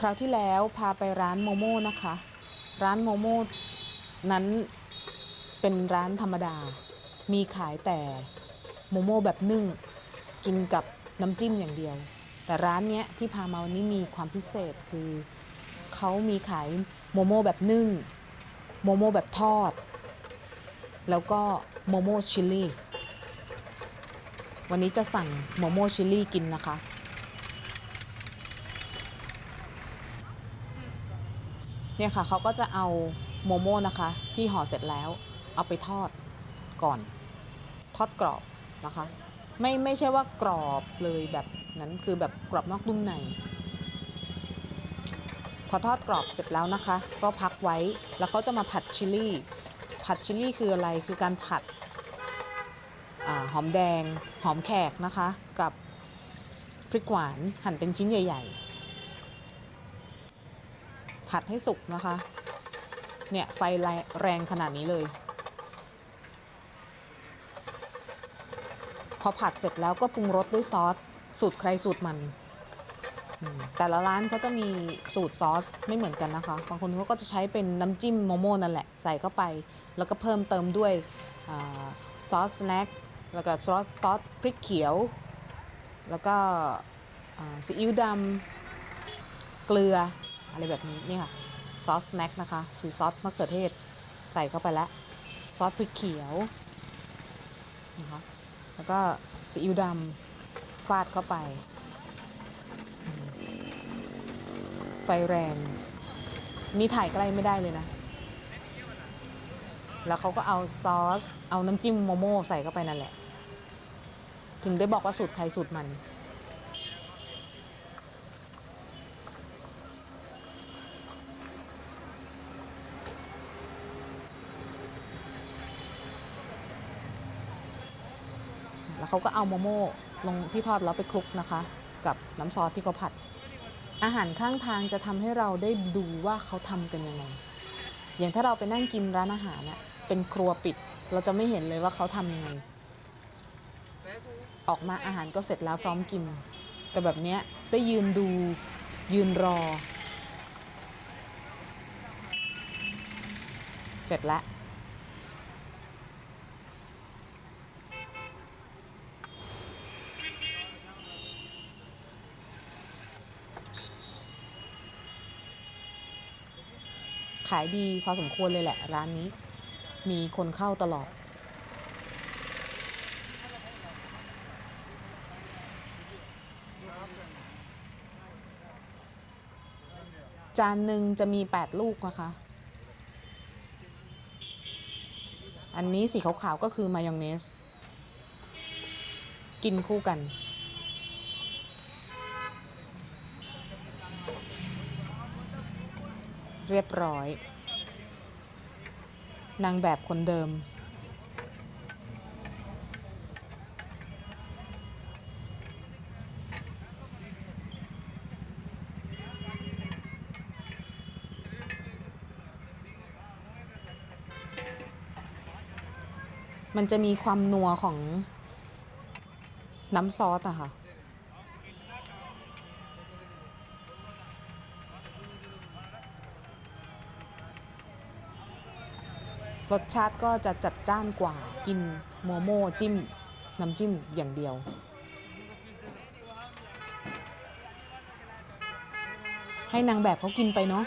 คราวที่แล้วพาไปร้านโมโม่นะคะ ร้านโมโม่นั้นเป็นร้านธรรมดา มีขายแต่โมโม่แบบนึ่ง กินกับน้ำจิ้มอย่างเดียว แต่ร้านเนี้ยที่พามาวันนี้มีความพิเศษคือเขามีขายโมโม่แบบนึ่ง โมโม่แบบทอด แล้วก็โมโม่ชิลลี่ วันนี้จะสั่งโมโม่ชิลลี่กินนะคะ เนี่ยค่ะเขาก็จะเอาโมโม่นะคะ ที่ห่อเสร็จแล้ว เอาไปทอดก่อน ทอดกรอบนะคะ ไม่ไม่ใช่ว่ากรอบเลยแบบนั้นคือแบบกรอบนอกนุ่มในพอทอดกรอบเสร็จแล้วนะคะ ก็พักไว้แล้วเขาจะมาผัดชิลลี่ ผัดชิลลี่คืออะไรคือการผัดอหอมแดง หอมแขกนะคะ กับพริกหวานหั่นเป็นชิ้นใหญ่ ๆ ผัดให้สุกนะคะ เนี่ยไฟแรแรงขนาดนี้เลย พอผัดเสร็จแล้วก็ปรุงรสด้วยซอสสูตรใครสูตรมัน แต่ละร้านเขาจะมีสูตรซอสไม่เหมือนกันนะคะ บางคนเขาก็จะใช้เป็นน้ำจิ้มโมโม่นั่นแหละใส่เข้าไป แล้วก็เพิ่มเติมด้วยอซอสสแน็คแล้วก็ซอสซอสพริกเขียว แล้วก็ซีอิ๊วดำเกลือ อะไรแบบนี้นี่ค่ะซอสสแน็คนะคะคือซอสมะเขือเทศใส่เข้าไปแล้วซอสพริกเขียวนะคะแล้วก็ซีอิ๊วดำฟาดเข้าไป ไฟแรง นี่ถ่ายใกล้ไม่ได้เลยนะ แล้วเขาก็เอาซอส เอาน้ำจิ้มโมโม่ใส่เข้าไปนั่นแหละ ถึงได้บอกว่าสูตรใครสูตรมัน แล้วเขาก็เอาโมโม่ลงที่ทอดแล้วไปคลุกนะคะ กับน้ำซอสที่เขาผัด อาหารข้างทางจะทำให้เราได้ดูว่าเขาทำกันยังไง อย่างถ้าเราไปนั่งกินร้านอาหารน่ะเป็นครัวปิด เราจะไม่เห็นเลยว่าเขาทำยังไง ออกมาอาหารก็เสร็จแล้วพร้อมกิน แต่แบบเนี้ยได้ยืนดูยืนรอ เสร็จแล้ว ขายดีพอสมควรเลยแหละ ร้านนี้ มีคนเข้าตลอด จานหนึ่งจะมี 8 ลูกนะคะ อันนี้สีขาวๆก็คือมายองเนส กินคู่กัน เรียบร้อย นางแบบคนเดิม มันจะมีความนัวของน้ำซอสอะค่ะ รสชาติก็จะจัดจ้านกว่ากินโมโม่จิ้ม น้ำจิ้มอย่างเดียว ให้นางแบบเขากินไปเนาะ